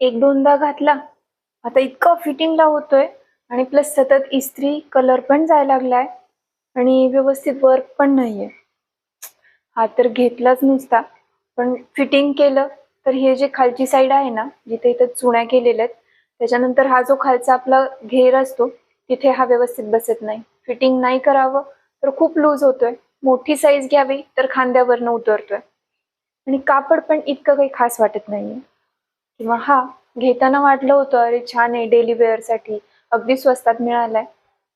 एक दोनदा घातला. आता इतका फिटिंगला होतोय आणि प्लस सतत इस्त्री कलर पण जायला लागलाय आणि व्यवस्थित वर्क पण नाहीये. हा तर घेतलाच नुसता. पण फिटिंग केलं तर हे जे खालची साईड आहे ना जिथे इथं चुण्या केलेल्या आहेत त्याच्यानंतर हा जो खालचा आपला घेर असतो तिथे हा व्यवस्थित बसत नाही. फिटिंग नाही करावं तर खूप लूज होतोय. मोठी साईज घ्यावी तर खांद्यावरनं उतरतोय. आणि कापड पण इतकं काही खास वाटत नाहीये. किंवा हा घेताना वाटलं होतं अरे छान आहे डेली वेअरसाठी अगदी स्वस्तात मिळालाय.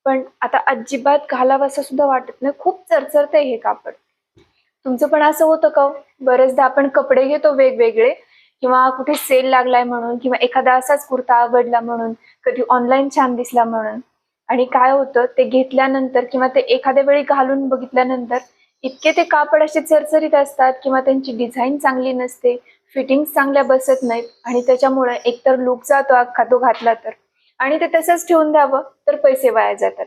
पण आता अजिबात घालावं सुद्धा वाटत नाही. खूप चरचरतंय हे कापड. तुमचं पण असं होतं का हो? बरेचदा आपण कपडे घेतो वेगवेगळे. किंवा कुठे सेल लागलाय म्हणून किंवा एखादा असाच कुर्ता आवडला म्हणून कधी ऑनलाईन छान दिसला म्हणून. आणि काय होतं ते घेतल्यानंतर किंवा ते एखाद्या वेळी घालून बघितल्यानंतर इतके ते कापड असे चरचरीत असतात किंवा त्यांची डिझाईन चांगली नसते. फिटिंग्स चांगल्या बसत नाहीत आणि त्याच्यामुळे एकतर लुक जातो अख्खा तो घातला तर. आणि ते तसंच ठेवून द्यावं तर पैसे वाया जातात.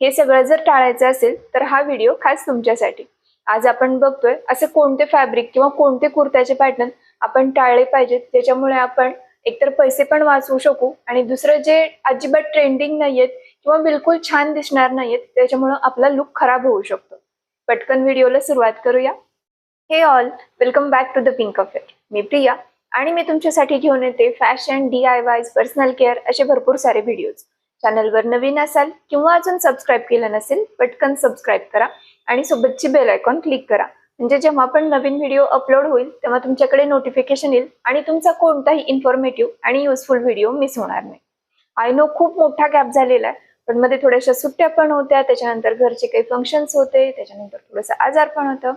हे सगळं जर टाळायचं असेल तर हा व्हिडिओ खास तुमच्यासाठी. आज आपण बघतोय असे कोणते फॅब्रिक किंवा कोणते कुर्त्याचे पॅटर्न आपण टाळले पाहिजेत त्याच्यामुळे आपण एकतर पैसे पण वाचवू शकू आणि दुसरं जे अजिबात ट्रेंडिंग नाहीयेत किंवा बिलकुल छान दिसणार नाहीयेत त्याच्यामुळं आपला लुक खराब होऊ शकतो. पटकन व्हिडिओला सुरुवात करूया. Hey all welcome back to the pink affair मी प्रिया आणि मी तुमच्यासाठी घेऊन येते fashion D I Ys personal care असे भरपूर सारे व्हिडिओज चॅनलवर नवीन असाल किंवा अजून सबस्क्राईब केलं नसेल पटकन सबस्क्राईब करा आणि सोबतची बेल आयकॉन क्लिक करा. म्हणजे जेव्हा पण नवीन व्हिडिओ अपलोड होईल तेव्हा तुमच्याकडे नोटिफिकेशन येईल आणि तुमचा कोणताही इन्फॉर्मेटिव्ह आणि युजफुल व्हिडिओ मिस होणार नाही. आय नो खूप मोठा गॅप झालेला आहे पण मध्ये थोड्याशा सुट्ट्या पण होत्या त्याच्यानंतर घरचे काही फंक्शन्स होते त्याच्यानंतर थोडंसं आजार पण होतं.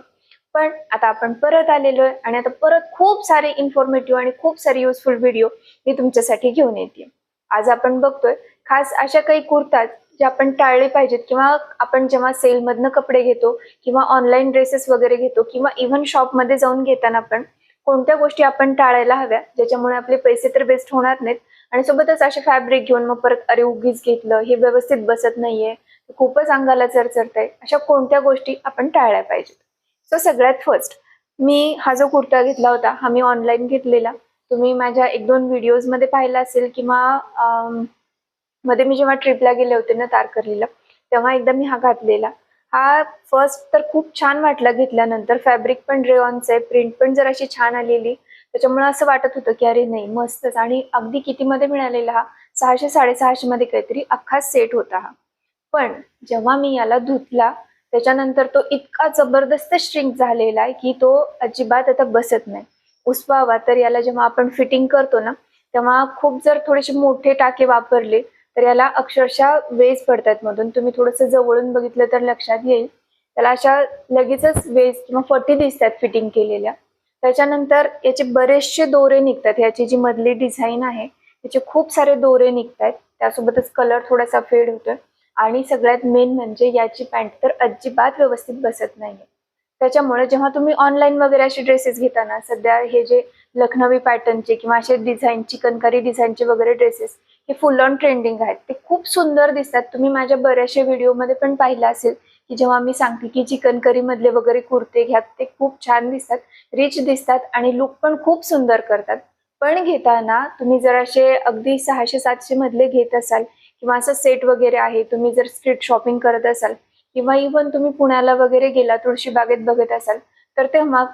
पण आता आपण परत आलेलो आहे आणि आता परत खूप सारे इन्फॉर्मेटिव्ह आणि खूप सारे युजफुल व्हिडिओ मी तुमच्यासाठी घेऊन येते. आज आपण बघतोय खास अशा काही कुर्ताज जे आपण टाळले पाहिजेत किंवा आपण जेव्हा सेलमधनं कपडे घेतो किंवा ऑनलाईन ड्रेसेस वगैरे घेतो किंवा इव्हन शॉपमध्ये जाऊन घेताना पण कोणत्या गोष्टी आपण टाळायला हव्या ज्याच्यामुळे आपले पैसे तर वेस्ट होणार नाहीत. आणि सोबतच असे फॅब्रिक घेऊन मग परत अरे उगीच घेतलं हे व्यवस्थित बसत नाहीये खूपच अंगाला चरचरतंय अशा कोणत्या गोष्टी आपण टाळल्या पाहिजेत? सो सगळ्यात फर्स्ट मी हा जो कुर्ता घेतला होता हा मी ऑनलाईन घेतलेला. तुम्ही माझ्या एक दोन व्हिडिओजमध्ये पाहिला असेल किंवा मध्ये मी जेव्हा ट्रिपला गेले होते ना तारकर्लीला तेव्हा एकदा मी हा घातलेला. हा फर्स्ट तर खूप छान वाटला घेतल्यानंतर. फॅब्रिक पण रेऑनचं आहे प्रिंट पण जर अशी छान आलेली त्याच्यामुळे असं वाटत होतं की अरे नाही मस्तच. आणि अगदी कितीमध्ये मिळालेला हा? सहाशे साडेसहाशे मध्ये काहीतरी अख्खा सेट होता हा. पण जेव्हा मी याला धुतला त्याच्यानंतर तो इतका जबरदस्त श्रिंक झालेला आहे की तो अजिबात आता बसत नाही. उसवावा तर याला जेव्हा आपण फिटिंग करतो ना तेव्हा खूप जर थोडेसे मोठे टाके वापरले तर याला अक्षरशः वेज पडतात मधून. तुम्ही थोडंसं जवळून बघितलं तर लक्षात येईल. त्याला अशा लगेचच वेज किंवा फटी दिसतात फिटिंग केलेल्या. त्याच्यानंतर याचे बरेचसे दोरे निघतात. याची जी मधली डिझाईन आहे त्याचे खूप सारे दोरे निघतात. त्यासोबतच कलर थोडासा फेड होतोय. आणि सगळ्यात मेन म्हणजे याची पॅन्ट तर अजिबात व्यवस्थित बसत नाहीये. त्याच्यामुळे जेव्हा तुम्ही ऑनलाईन वगैरे असे ड्रेसेस घेताना सध्या हे जे लखनवी पॅटर्नचे किंवा असे डिझाईन चिकनकारी डिझाईनचे वगैरे ड्रेसेस हे फुल ऑन ट्रेंडिंग आहेत. ते खूप सुंदर दिसतात. तुम्ही माझ्या बऱ्याचशा व्हिडिओमध्ये पण पाहिलं असेल की जेव्हा मी सांगते की चिकनकरी मधले वगैरे कुर्ते घ्या ते खूप छान दिसतात रिच दिसतात आणि लुक पण खूप सुंदर करतात. पण घेताना तुम्ही जर असे अगदी सहाशे सातशे मधले घेत असाल किंवा असं सेट वगैरे आहे तुम्ही जर स्ट्रीट शॉपिंग करत असाल किंवा इव्हन तुम्ही पुण्याला वगैरे गेला तुळशी बागेत बघत असाल तर तेव्हा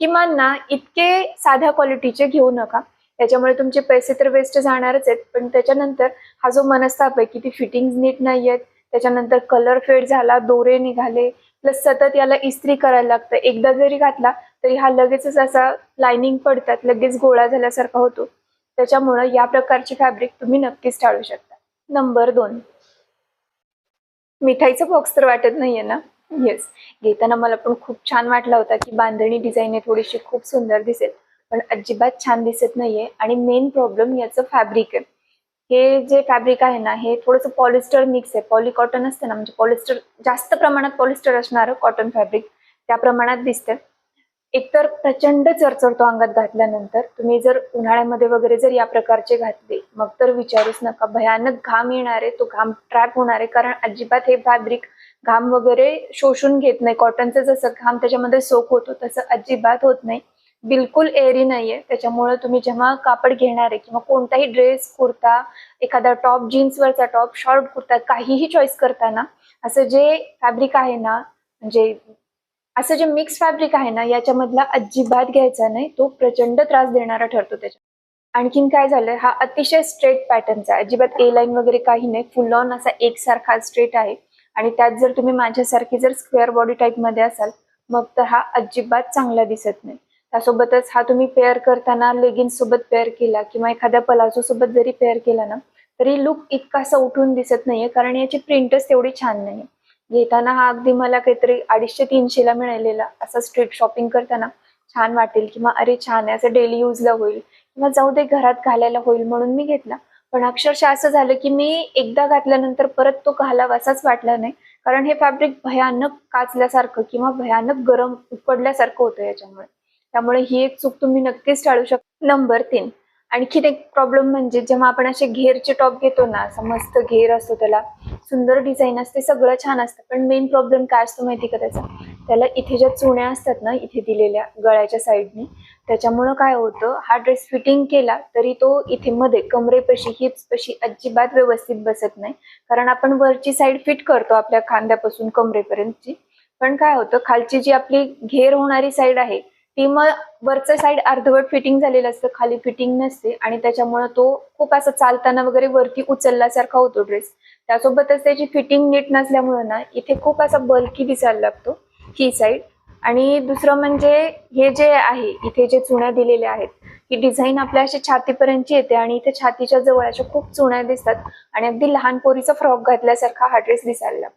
किमान ना इतके साध्या क्वालिटीचे घेऊ नका. त्याच्यामुळे तुमचे पैसे तर वेस्ट जाणारच आहेत पण त्याच्यानंतर हा जो मनस्ताप आहे की ती फिटिंग नीट नाही आहेत त्याच्यानंतर कलर फेड झाला दोरे निघाले प्लस सतत याला इस्त्री करायला लागतं. एकदा जरी घातला तरी हा लगेचच असा लाइनिंग पडतात लगेच गोळा झाल्यासारखा होतो. त्याच्यामुळं या प्रकारचे फॅब्रिक तुम्ही नक्कीच टाळू शकता. नंबर दोन. मिठाईचा बॉक्स तर वाटत नाहीये ना? येस घेताना मला पण खूप छान वाटला होता की बांधणी डिझाईन आहे थोडीशी खूप सुंदर दिसेल पण अजिबात छान दिसत नाहीये आणि मेन प्रॉब्लेम याचं फॅब्रिक आहे. हे जे फॅब्रिक आहे ना हे थोडंसं पॉलिस्टर मिक्स आहे. पॉली कॉटन असतं ना म्हणजे पॉलिस्टर जास्त प्रमाणात पॉलिस्टर असणारं कॉटन फॅब्रिक त्या प्रमाणात दिसतं एकतर प्रचंड चरचरतो अंगात घातल्यानंतर तुम्ही जर उन्हाळ्यामध्ये वगैरे जर या प्रकारचे घातले मग तर विचारूच नका. भयानक घाम येणार आहे तो घाम ट्रॅप होणार आहे कारण अजिबात हे फॅब्रिक घाम वगैरे शोषून घेत नाही. कॉटनचं जसं घाम त्याच्यामध्ये सोक होतो तसं अजिबात होत नाही. बिलकुल एअरी नाहीये. त्याच्यामुळे तुम्ही जेव्हा कापड घेणार आहे किंवा कोणताही ड्रेस कुर्ता एखादा टॉप जीन्सवरचा टॉप शॉर्ट कुर्ता काहीही चॉईस करताना असं जे फॅब्रिक आहे ना म्हणजे असं जे मिक्स फॅब्रिक आहे ना याच्यामधला अजिबात घ्यायचा नाही. तो प्रचंड त्रास देणारा ठरतो त्याच्या आणखीन काय झालंय? हा अतिशय स्ट्रेट पॅटर्नचा आहे. अजिबात ए लाईन वगैरे काही नाही. फुल ऑन असा एकसारखा स्ट्रेट आहे. आणि त्यात जर तुम्ही माझ्यासारखी जर स्क्वेअर बॉडी टाईपमध्ये असाल मग तर हा अजिबात चांगला दिसत नाही. त्यासोबतच हा तुम्ही पेअर करताना लेगिन्स सोबत पेअर केला किंवा एखाद्या पलाझो सोबत जरी पेअर केला ना तरी लुक इतका असा उठून दिसत नाहीये. कारण याची प्रिंटच तेवढी छान नाही घेताना हा अगदी मला काहीतरी अडीचशे तीनशे ला मिळालेला असा स्ट्रीट शॉपिंग करताना छान वाटेल किंवा अरे छान आहे असं डेली युजला होईल किंवा जाऊ दे घरात घालायला होईल म्हणून मी घेतला. पण अक्षरशः असं झालं की मी एकदा घातल्यानंतर परत तो घालावा असाच वाटला नाही. कारण हे फॅब्रिक भयानक काचल्यासारखं किंवा भयानक गरम उकडल्यासारखं होतं याच्यामुळे. त्यामुळे ही एक चूक तुम्ही नक्कीच टाळू शकता नंबर तीन. आणखीन एक प्रॉब्लेम म्हणजे जेव्हा आपण असे घेरचे टॉप घेतो ना असं मस्त घेर असतो त्याला सुंदर डिझाईन असते सगळं छान असतं. पण मेन प्रॉब्लेम काय असतो माहिती का त्याचा? त्याला इथे ज्या चुण्या असतात ना इथे दिलेल्या गळ्याच्या साईडने त्याच्यामुळं काय होतं हा ड्रेस फिटिंग केला तरी तो इथे मध्ये कमरेपाशी हिप्स पशी अजिबात व्यवस्थित बसत नाही. कारण आपण वरची साईड फिट करतो आपल्या खांद्यापासून कमरेपर्यंतची. पण काय होतं खालची जी आपली घेर होणारी साईड आहे ती मग वरचं साईड अर्धवट फिटिंग झालेलं असतं खाली फिटिंग नसते आणि त्याच्यामुळं तो खूप असं चालताना वगैरे वरती उचलल्यासारखा होतो ड्रेस त्यासोबतच त्याची फिटिंग नीट नसल्यामुळे ना इथे खूप असा बल्की दिसायला लागतो ही साईड आणि दुसरं म्हणजे हे जे आहे इथे जे चुण्या दिलेल्या आहेत ही डिझाईन आपल्या अशी छातीपर्यंतची येते आणि इथे छातीच्या जवळ अशा खूप चुण्या दिसतात. आणि अगदी लहान पोरीचा फ्रॉक घातल्यासारखा हा ड्रेस दिसायला लागतो.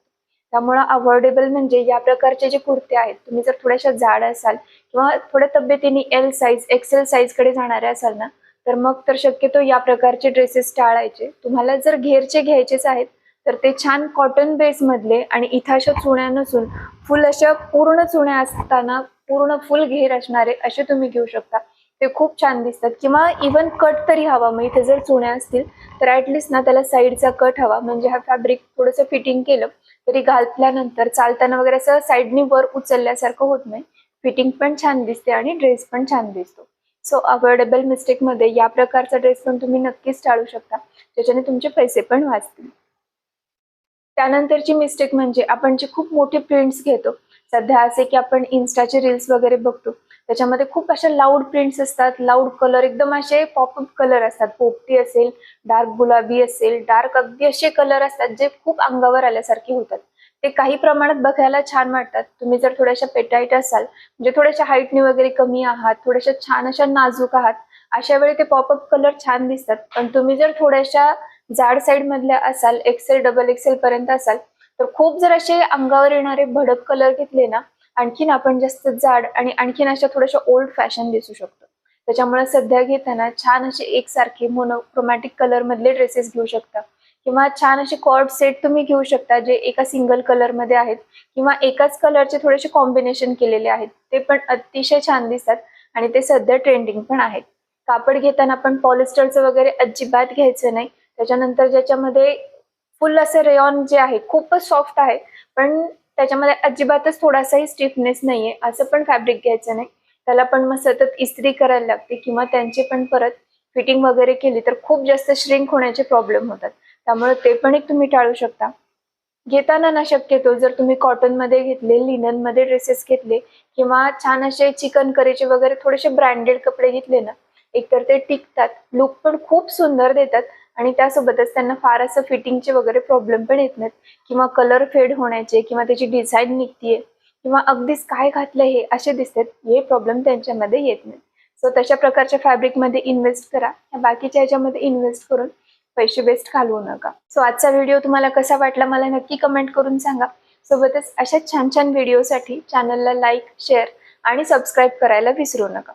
त्यामुळं अवॉर्डेबल म्हणजे या प्रकारचे जे कुर्ते आहेत तुम्ही जर थोड्याशा जाड असाल किंवा थोड्या तब्येतीने एल साईज एक्सेल साईजकडे जाणारे असाल ना तर मग तर शक्यतो या प्रकारचे ड्रेसेस टाळायचे. तुम्हाला जर घेरचे घ्यायचेच आहेत तर ते छान कॉटन बेस मधले आणि इथं अशा चुण्या नसून फुल अशा पूर्ण चुण्या असताना पूर्ण फुल घेर असणारे असे तुम्ही घेऊ शकता. ते खूप छान दिसतात. किंवा इवन कट तरी हवा. मग इथे जर चुण्या असतील तर ॲटलिस्ट ना त्याला साईडचा कट हवा. म्हणजे हा फॅब्रिक थोडंसं फिटिंग केलं तरी घातल्यानंतर चालताना वगैरे असं साईडनी वर उचलल्यासारखं होत नाही. फिटिंग पण छान दिसते आणि ड्रेस पण छान दिसतो. सो अवॉर्डेबल मिस्टेकमध्ये या प्रकारचा ड्रेस पण तुम्ही नक्कीच टाळू शकता. ज्याच्याने तुमचे पैसे पण वाचतील. त्यानंतरची मिस्टेक म्हणजे आपण जे खूप मोठे प्रिंट्स घेतो सध्या असे की आपण इन्स्टाचे रील्स वगैरे बघतो. त्याच्यामध्ये खूप अशा लाऊड प्रिंट्स असतात लाऊड कलर एकदम असे पॉपअप कलर असतात. पोपटी असेल डार्क गुलाबी असेल डार्क अगदी असे कलर असतात जे खूप अंगावर आल्यासारखे होतात. ते काही प्रमाणात बघायला छान वाटतात. तुम्ही जर थोड्याशा पेटाईट असाल म्हणजे थोड्याशा हाईटने वगैरे कमी आहात थोड्याशा छान अशा नाजूक आहात अशा वेळी ते पॉपअप कलर छान दिसतात. पण तुम्ही जर थोड्याशा जाड साईड मधल्या असाल एक्सेल डबल एक्सेल पर्यंत असाल तर खूप जर असे अंगावर येणारे भडक कलर घेतले ना आणखीन आपण जास्त जाड आणि आणखीन अशा थोड्याशा ओल्ड फॅशन दिसू शकतो. त्याच्यामुळे सध्या घेताना छान असे एकसारखे मोनोक्रोमॅटिक कलर मधले ड्रेसेस घेऊ शकता. किंवा छान असे कॉर्ड सेट तुम्ही घेऊ शकता जे एका सिंगल कलरमध्ये आहेत. किंवा एकाच कलरचे थोडेसे कॉम्बिनेशन केलेले आहेत. ते पण अतिशय छान दिसतात आणि ते सध्या ट्रेंडिंग पण आहेत. कापड घेताना पण पॉलिस्टरचं वगैरे अजिबात घ्यायचं नाही. त्याच्यानंतर ज्याच्यामध्ये फुल असं रेऑन जे आहे खूपच सॉफ्ट आहे. पण त्याच्यामध्ये अजिबातच थोडासाही स्टिफनेस नाहीये असं पण फॅब्रिक घ्यायचं नाही. त्याला पण मग सतत इस्त्री करायला लागते किंवा त्यांची पण परत फिटिंग वगैरे केली तर खूप जास्त श्रिंक होण्याचे प्रॉब्लेम होतात. त्यामुळे ते पण एक तुम्ही टाळू शकता. घेताना ना शक्यतो जर तुम्ही कॉटनमध्ये घेतले लिननमध्ये ड्रेसेस घेतले किंवा छान असे चिकन करीचे वगैरे थोडेसे ब्रँडेड कपडे घेतले ना एकतर ते टिकतात लुक पण खूप सुंदर देतात. आणि त्यासोबतच त्यांना फार असं फिटिंगचे वगैरे प्रॉब्लेम पण येत नाहीत. किंवा कलर फेड होण्याचे किंवा त्याची डिझाईन निघतीये किंवा अगदीच काय घातलं हे असे दिसतात. हे प्रॉब्लेम त्यांच्यामध्ये येत नाही सो तशा प्रकारच्या फॅब्रिकमध्ये इन्व्हेस्ट करा. या बाकीच्या ह्याच्यामध्ये इन्व्हेस्ट करून पैसे वेस्ट घालवू नका. सो आजचा व्हिडिओ तुम्हाला कसा वाटला मला नक्की कमेंट करून सांगा. सोबतच अशा छान छान व्हिडिओसाठी चॅनलला लाईक शेअर आणि सबस्क्राईब करायला विसरू नका.